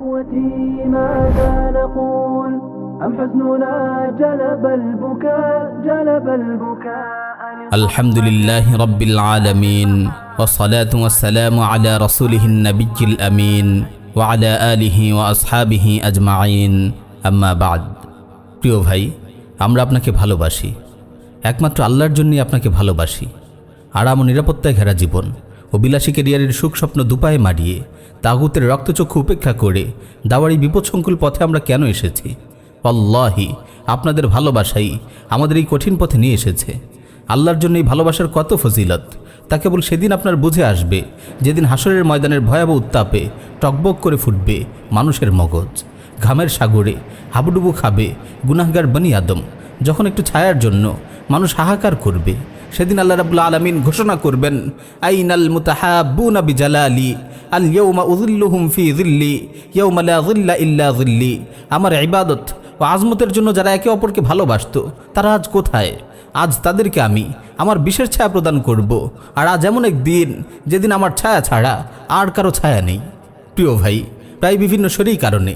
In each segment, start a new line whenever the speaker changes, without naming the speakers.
أمتي ماذا نقول أم حزننا جلب البكاء جلب البكاء
الحمد لله رب العالمين والصلاة والسلام على رسوله النبي الأمين وعلى آله وأصحابه أجمعين أما بعد প্রিয় ভাই আমরা আপনাকে ভালোবাসি একমাত্র আল্লাহর জন্যই আপনাকে ভালোবাসি আরাম ও নিরাপত্তায় ঘেরা জীবন ও বিলাসী কেরিয়ারের সুখ স্বপ্ন দুপায়ে মারিয়ে তাগুতের রক্তচক্ষু উপেক্ষা করে, দাওয়ারি বিপদসংকুল পথে আমরা কেন এসেছি? অল্লাহি আপনাদের ভালোবাসাই আমাদের এই কঠিন পথে নিয়ে এসেছে। আল্লাহর জন্য এই ভালোবাসার কত ফজিলত? তা কেবল সেদিন আপনার বুঝে আসবে, যেদিন হাসরের ময়দানের ভয়াবহ উত্তাপে টকবক করে ফুটবে মানুষের মগজ। ঘামের সাগরে হাবুডুবু খাবে গুনাহগার বনি আদম, যখন একটু ছায়ার জন্য মানুষ হাহাকার করবে। সেদিন আল্লাহ রাবুল্লা আলমিন ঘোষণা করবেন, আইনাল মুতাহাবুনা বিজালালি, আল ইয়ৌমা উজুল্লুহুম ফি জিল্লি ইয়ৌমা লা জিল্লা ইল্লা জিল্লি আমার ইবাদত ও আজমতের জন্য যারা একে অপরকে ভালোবাসত, তারা আজ কোথায়? আজ তাদেরকে আমি আমার বিশেষ ছায়া প্রদান করব। আর আজ এমন এক দিন যেদিন আমার ছায়া ছাড়া আর কারও ছায়া নেই। প্রিয় ভাই, প্রায় বিভিন্ন শরীর কারণে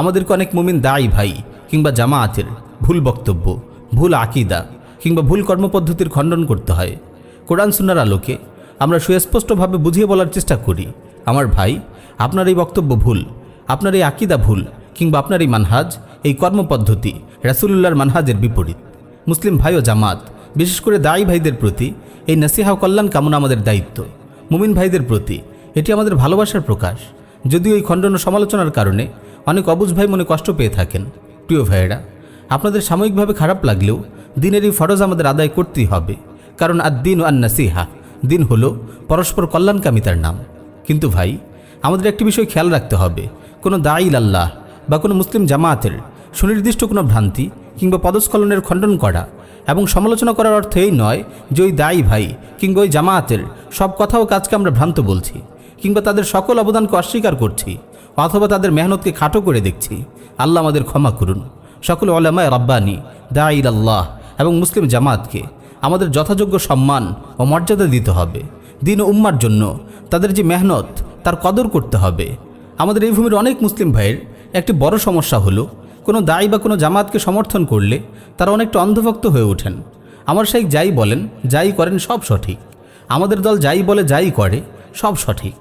আমাদেরকে অনেক মুমিন দায়ী ভাই কিংবা জামায়াতের ভুল বক্তব্য, ভুল আকিদা কিংবা ভুল কর্মপদ্ধতির খণ্ডন করতে হয়। কোরআন সুনার আলোকে আমরা সুস্পষ্টভাবে বুঝিয়ে বলার চেষ্টা করি, আমার ভাই, আপনার এই বক্তব্য ভুল, আপনার এই আকিদা ভুল, কিংবা আপনার এই মানহাজ, এই কর্মপদ্ধতি রাসুলুল্লাহর মানহাজের বিপরীত। মুসলিম ভাই ও জামাত, বিশেষ করে দায়ী ভাইদের প্রতি এই নাসিহা কল্যাণ কামনা আমাদের দায়িত্ব। মুমিন ভাইদের প্রতি এটি আমাদের ভালোবাসার প্রকাশ। যদিও এই খণ্ডন সমালোচনার কারণে অনেক অবুজ ভাই মনে কষ্ট পেয়ে থাকেন। প্রিয় ভাইয়েরা, আপনাদের সাময়িকভাবে খারাপ লাগলেও দিনের এই ফরজ আমাদের আদায় করতেই হবে। কারণ আর দিন আর নাসিহা দিন হলো পরস্পর কল্যাণকামিতার নাম। কিন্তু ভাই, আমাদের একটি বিষয় খেয়াল রাখতে হবে। কোনো দায়ীল আল্লাহ বা কোনো মুসলিম জামায়াতের সুনির্দিষ্ট কোনো ভ্রান্তি কিংবা পদস্খলনের খণ্ডন করা এবং সমালোচনা করার অর্থ এই নয় যে ওই দায়ী ভাই কিংবা ওই জামায়াতের সব কথা ও কাজকে আমরা ভ্রান্ত বলছি কিংবা তাদের সকল অবদানকে অস্বীকার করছি অথবা তাদের মেহনতকে খাটো করে দেখছি। আল্লাহ আমাদের ক্ষমা করুন। সকল ওলামায় রব্বানি দায়ীল আল্লাহ এবং মুসলিম জামাতকে আমাদের যথাযোগ্য সম্মান ও মর্যাদা দিতে হবে। দিন উম্মার জন্য তাদের যে মেহনত, তার কদর করতে হবে। আমাদের এই ভূমির অনেক মুসলিম ভাইয়ের একটি বড় সমস্যা হলো, কোনো দায়ী বা কোনো জামাতকে সমর্থন করলে তারা অনেকটা অন্ধভক্ত হয়ে ওঠেন। আমার শাইখ যাই বলেন, যাই করেন সব সঠিক। আমাদের দল যাই বলে যাই করে, সব সঠিক।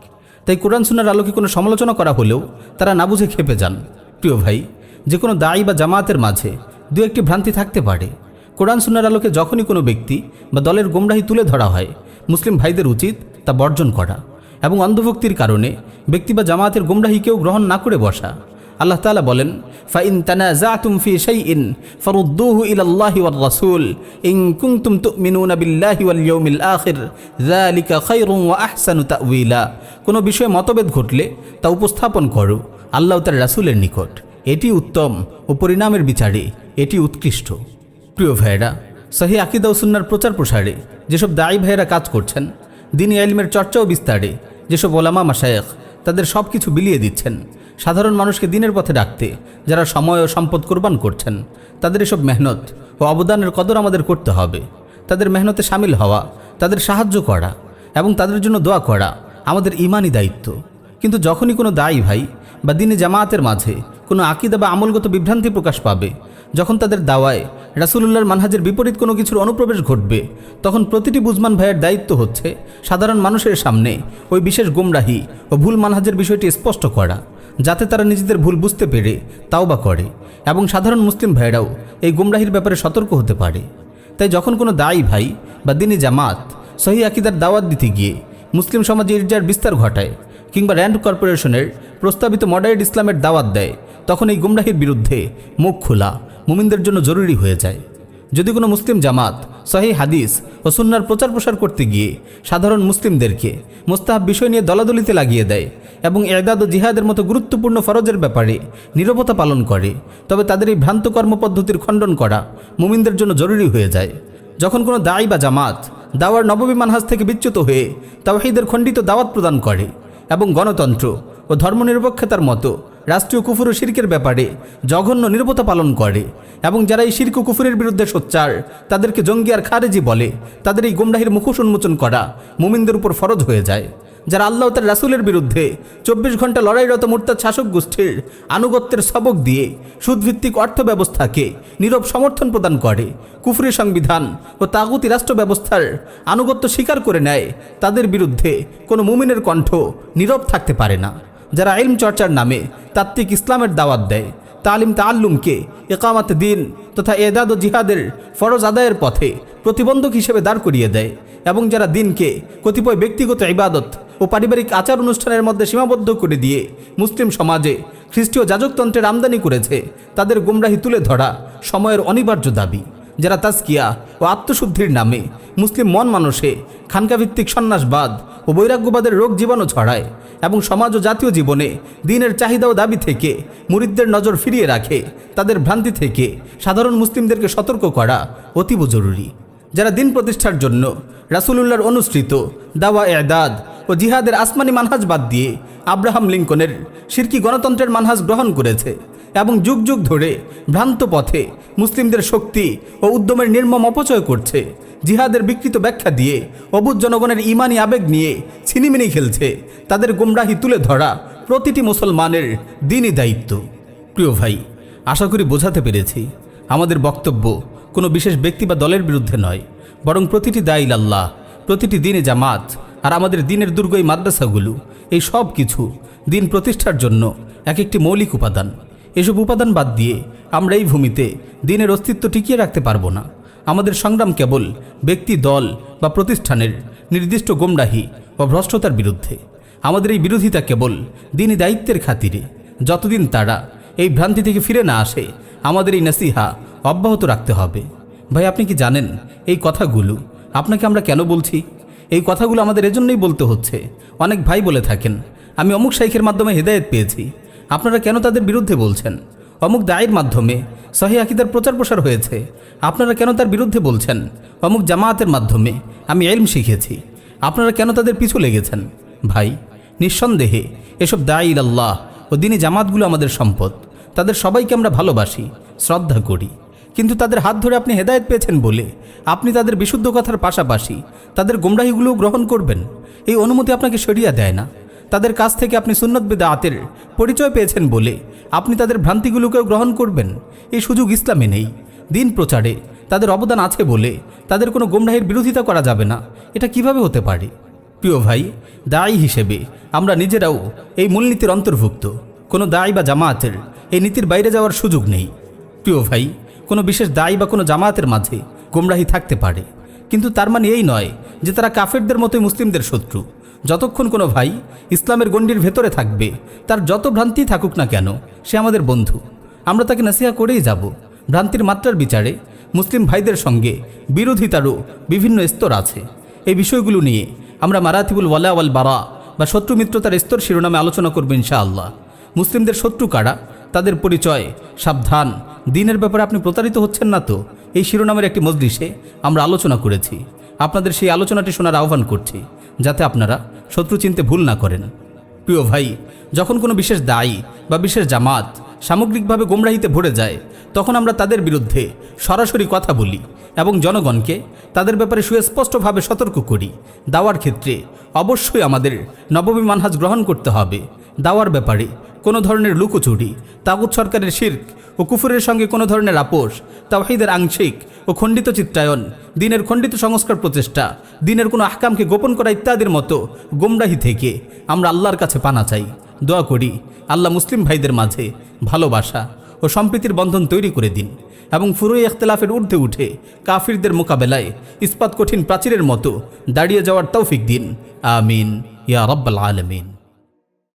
তাই কোরআন সুনার আলোকে কোনো সমালোচনা করা হলেও তারা না বুঝে খেপে যান। প্রিয় ভাই, যে কোনো দায়ী বা জামাতের মাঝে দু একটি ভ্রান্তি থাকতে পারে। কোরআন সুনার আলোকে যখনই কোনো ব্যক্তি বা দলের গোমরাহি তুলে ধরা হয়, মুসলিম ভাইদের উচিত তা বর্জন করা এবং অন্ধভক্তির কারণে ব্যক্তি বা জামাতের গোমরাহিকেও গ্রহণ না করে বসা। আল্লাহ তাআলা বলেন, ফাইন তানাজাতুম ফি শাইইন ফারুদ্দুহু ইলাল্লাহি ওয়ার রাসূল, ইন কুনতুম তুমিনুনা বিল্লাহি ওয়াল ইয়াউমিল আখির, যালিকা খায়রুন ওয়া আহসানু তাউইলা কোনো বিষয়ে মতভেদ ঘটলে তা উপস্থাপন করো, আল্লাহ তার রাসূলের নিকট। এটি উত্তম ও পরিণামের বিচারে এটি উৎকৃষ্ট। প্রিয় ভাইয়েরা সহি আকিদা ও সুন্নার প্রচার প্রসারে যেসব দায়ী ভাইয়েরা কাজ করছেন, দিনী আলিমের চর্চা ও বিস্তারে যেসব ওলামা মাসায়েখ তাদের সব কিছু বিলিয়ে দিচ্ছেন, সাধারণ মানুষকে দিনের পথে ডাকতে যারা সময় ও সম্পদ কোরবান করছেন, তাদের এসব মেহনত ও অবদানের কদর আমাদের করতে হবে। তাদের মেহনতে সামিল হওয়া, তাদের সাহায্য করা এবং তাদের জন্য দোয়া করা আমাদের ইমানই দায়িত্ব। কিন্তু যখনই কোনো দায়ী ভাই বা দিনে জামায়াতের মাঝে কোনো আকিদা বা আমলগত বিভ্রান্তি প্রকাশ পাবে যখন তাদের দাওয়ায় রাসুলুল্লাহর মানহাজের বিপরীত কোনো কিছুর অনুপ্রবেশ ঘটবে, তখন প্রতিটি বুজমান ভাইয়ের দায়িত্ব হচ্ছে সাধারণ মানুষের সামনে ওই বিশেষ গুমরাহি ও ভুল মানহাজের বিষয়টি স্পষ্ট করা, যাতে তারা নিজেদের ভুল বুঝতে পেরে তাওবা করে এবং সাধারণ মুসলিম ভাইয়েরাও এই গুমরাহির ব্যাপারে সতর্ক হতে পারে। তাই যখন কোনো দায়ী ভাই বা দিনী জামাত সহি আকিদার দাওয়াত দিতে গিয়ে মুসলিম সমাজে ইর্জার বিস্তার ঘটায় কিংবা র্যান্ড কর্পোরেশনের প্রস্তাবিত মডারেট ইসলামের দাওয়াত দেয়, তখন এই গুমরাহির বিরুদ্ধে মুখ খোলা। মুমিনদের জন্য জরুরি হয়ে যায়। যদি কোনো মুসলিম জামাত সহি হাদিস ও সুন্নার প্রচার প্রসার করতে গিয়ে সাধারণ মুসলিমদেরকে মোস্তাহাব বিষয় নিয়ে দলাদলিতে লাগিয়ে দেয় এবং এদাদ ও জিহাদের মতো গুরুত্বপূর্ণ ফরজের ব্যাপারে নীরবতা পালন করে, তবে তাদের এই ভ্রান্ত কর্মপদ্ধতির খণ্ডন করা মুমিনদের জন্য জরুরি হয়ে যায়। যখন কোনো দায়ী বা জামাত দাওয়ার নববী মানহাজ থেকে বিচ্যুত হয়ে তাওহিদের খণ্ডিত দাওয়াত প্রদান করে এবং গণতন্ত্র ও ধর্মনিরপেক্ষতার মতো রাষ্ট্রীয় কুফুর ও শির্কের ব্যাপারে জঘন্য নিরবতা পালন করে এবং যারা এই শির্ক কুফুরের বিরুদ্ধে সোচ্চার, তাদেরকে জঙ্গি আর খারেজি বলে তাদের এই গুমরাহির মুখোশ উন্মোচন করা মুমিনদের উপর ফরজ হয়ে যায়। যারা আল্লাহ তার রাসুলের বিরুদ্ধে চব্বিশ ঘণ্টা লড়াইরত মোর্তাদ শাসক গোষ্ঠীর আনুগত্যের সবক দিয়ে সুদভিত্তিক অর্থ ব্যবস্থাকে নীরব সমর্থন প্রদান করে, কুফরি সংবিধান ও তাগুতি রাষ্ট্র ব্যবস্থার আনুগত্য স্বীকার করে নেয়, তাদের বিরুদ্ধে কোনো মুমিনের কণ্ঠ নীরব থাকতে পারে না। যারা ইলম চর্চার নামে তাত্ত্বিক ইসলামের দাওয়াত দেয়, তালিম তাল্লুমকে একামাত দিন তথা এদাদ ও জিহাদের ফরজ আদায়ের পথে প্রতিবন্ধক হিসেবে দাঁড় করিয়ে দেয় এবং যারা দিনকে কতিপয় ব্যক্তিগত ইবাদত ও পারিবারিক আচার অনুষ্ঠানের মধ্যে সীমাবদ্ধ করে দিয়ে মুসলিম সমাজে খ্রিস্টীয় যাজকতন্ত্রের আমদানি করেছে, তাদের গুমরাহি তুলে ধরা সময়ের অনিবার্য দাবি। যারা তাস্কিয়া ও আত্মশুদ্ধির নামে মুসলিম মন মানুষে খানকাভিত্তিক সন্ন্যাসবাদ ও বৈরাগ্যবাদের রোগ জীবাণু ছড়ায় এবং সমাজ ও জাতীয় জীবনে দিনের চাহিদা ও দাবি থেকে মুরিদদের নজর ফিরিয়ে রাখে, তাদের ভ্রান্তি থেকে সাধারণ মুসলিমদেরকে সতর্ক করা অতীব জরুরি। যারা দিন প্রতিষ্ঠার জন্য রাসুলুল্লাহর অনুসৃত দাওয়া, এদাদ ও জিহাদের আসমানি মানহাজ বাদ দিয়ে আব্রাহাম লিঙ্কনের শিরকি গণতন্ত্রের মানহাজ গ্রহণ করেছে এবং যুগ যুগ ধরে ভ্রান্ত পথে মুসলিমদের শক্তি ও উদ্যমের নির্মম অপচয় করছে জিহাদের বিকৃত ব্যাখ্যা দিয়ে অবুধ জনগণের ইমানি আবেগ নিয়ে ছিনিমিনি খেলছে। তাদের গুমরাহি তুলে ধরা প্রতিটি মুসলমানের দিনই দায়িত্ব। প্রিয় ভাই, আশা করি বোঝাতে পেরেছি। আমাদের বক্তব্য কোনো বিশেষ ব্যক্তি বা দলের বিরুদ্ধে নয়, বরং প্রতিটি দায়িল আল্লাহ প্রতিটি দিনে জামাত আর আমাদের দিনের দুর্গ এই মাদ্রাসাগুলো, এই সব কিছু দিন প্রতিষ্ঠার জন্য এক একটি মৌলিক উপাদান। এসব উপাদান বাদ দিয়ে আমরা এই ভূমিতে দিনের অস্তিত্ব টিকিয়ে রাখতে পারব না। আমাদের সংগ্রাম কেবল ব্যক্তি, দল বা প্রতিষ্ঠানের নির্দিষ্ট গোমরাহি বা ভ্রষ্টতার বিরুদ্ধে। আমাদের এই বিরোধিতা কেবল দিনই দায়িত্বের খাতিরে। যতদিন তারা এই ভ্রান্তি থেকে ফিরে না আসে, আমাদের এই নাসিহা অব্যাহত রাখতে হবে। ভাই, আপনি কি জানেন এই কথাগুলো? আপনাকে আমরা কেন বলছি? এই কথাগুলো আমাদের এজন্যই বলতে হচ্ছে। অনেক ভাই বলে থাকেন, আমি অমুক শাইখের মাধ্যমে হেদায়েত পেয়েছি। আপনারা কেন তাদের বিরুদ্ধে বলছেন? অমুক দায়ের মাধ্যমে সহি আকিদার প্রচার প্রসার হয়েছে। আপনারা কেন তার বিরুদ্ধে বলছেন? অমুক জামায়াতের মাধ্যমে আমি এলম শিখেছি। আপনারা কেন তাদের পিছু লেগেছেন? ভাই, নিঃসন্দেহে এসব দায়ীল আল্লাহ ও দিনী জামাতগুলো আমাদের সম্পদ। তাদের সবাইকে আমরা ভালোবাসি, শ্রদ্ধা করি। কিন্তু তাদের হাত ধরে আপনি হেদায়েত পেয়েছেন বলে আপনি তাদের বিশুদ্ধ কথার পাশাপাশি তাদের গোমরাহিগুলোও গ্রহণ করবেন? এই অনুমতি আপনাকে সরিয়ে দেয় না। তাদের কাছ থেকে আপনি সুন্নত বেদাতের পরিচয় পেয়েছেন বলে আপনি তাদের ভ্রান্তিগুলোকেও গ্রহণ করবেন। এই সুযোগ ইসলামে নেই। দিন প্রচারে তাদের অবদান আছে বলে তাদের কোনো গোমরাহির বিরোধিতা করা যাবে না। এটা কীভাবে হতে পারে? প্রিয় ভাই, দায়ী হিসেবে আমরা নিজেরাও এই মূলনীতির অন্তর্ভুক্ত। কোনো দায়ী বা জামায়াতের এই নীতির বাইরে যাওয়ার সুযোগ নেই। প্রিয় ভাই, কোনো বিশেষ দায়ী বা কোনো জামায়াতের মাঝে গোমরাহি থাকতে পারে। কিন্তু তার মানে এই নয় যে তারা কাফেরদের মতোই মুসলিমদের শত্রু। যতক্ষণ কোনো ভাই ইসলামের গণ্ডির ভেতরে থাকবে, তার যত ভ্রান্তি থাকুক না কেন, সে আমাদের বন্ধু। আমরা তাকে নাসিহা করেই যাব। ভ্রান্তির মাত্রার বিচারে মুসলিম ভাইদের সঙ্গে বিরোধিতারও বিভিন্ন স্তর আছে। এই বিষয়গুলো নিয়ে আমরা মারাতিবুল ওয়ালা ওয়াল বারা বা শত্রু মিত্রতার স্তর শিরোনামে আলোচনা করব ইনশাআল্লাহ। মুসলিমদের শত্রু কারা, তাদের পরিচয়, সাবধান, দিনের ব্যাপারে আপনি প্রতারিত হচ্ছেন না তো? এই শিরোনামের একটি মজলিসে আমরা আলোচনা করেছি। আপনাদের সেই আলোচনাটি শোনার আহ্বান করছি। যাতে আপনারা শত্রু চিনতে ভুল না করেন। প্রিয় ভাই, যখন কোনো বিশেষ দায়ী বা বিশেষ জামাত সামগ্রিকভাবে গোমরাহিতে ভরে যায়, তখন আমরা তাদের বিরুদ্ধে সরাসরি কথা বলি এবং জনগণকে তাদের ব্যাপারে সুস্পষ্টভাবে সতর্ক করি। দাওয়ার ক্ষেত্রে অবশ্যই আমাদের নবমী মানহাজ গ্রহণ করতে হবে। দাওয়ার ব্যাপারে কোনো ধরনের লুকোচুরি, তাগুত সরকারের শির্ক ও কুফুরের সঙ্গে কোনো ধরনের আপোষ, তাওহিদের আংশিক ও খণ্ডিত চিত্রায়ন, দিনের খণ্ডিত সংস্কার প্রচেষ্টা, দিনের কোনো আহকামকে গোপন করা ইত্যাদির মতো গোমরাহি থেকে আমরা আল্লাহর কাছে পানা চাই। দোয়া করি আল্লাহ মুসলিম ভাইদের মাঝে ভালোবাসা ও সম্প্রীতির বন্ধন তৈরি করে দিন এবং ফুরুই ইখতলাফের ঊর্ধ্বে উঠে কাফিরদের মোকাবেলায় ইস্পাত কঠিন প্রাচীরের মতো দাঁড়িয়ে যাওয়ার তৌফিক দিন। আমিন। ইয়া রব্বাল আলমিন।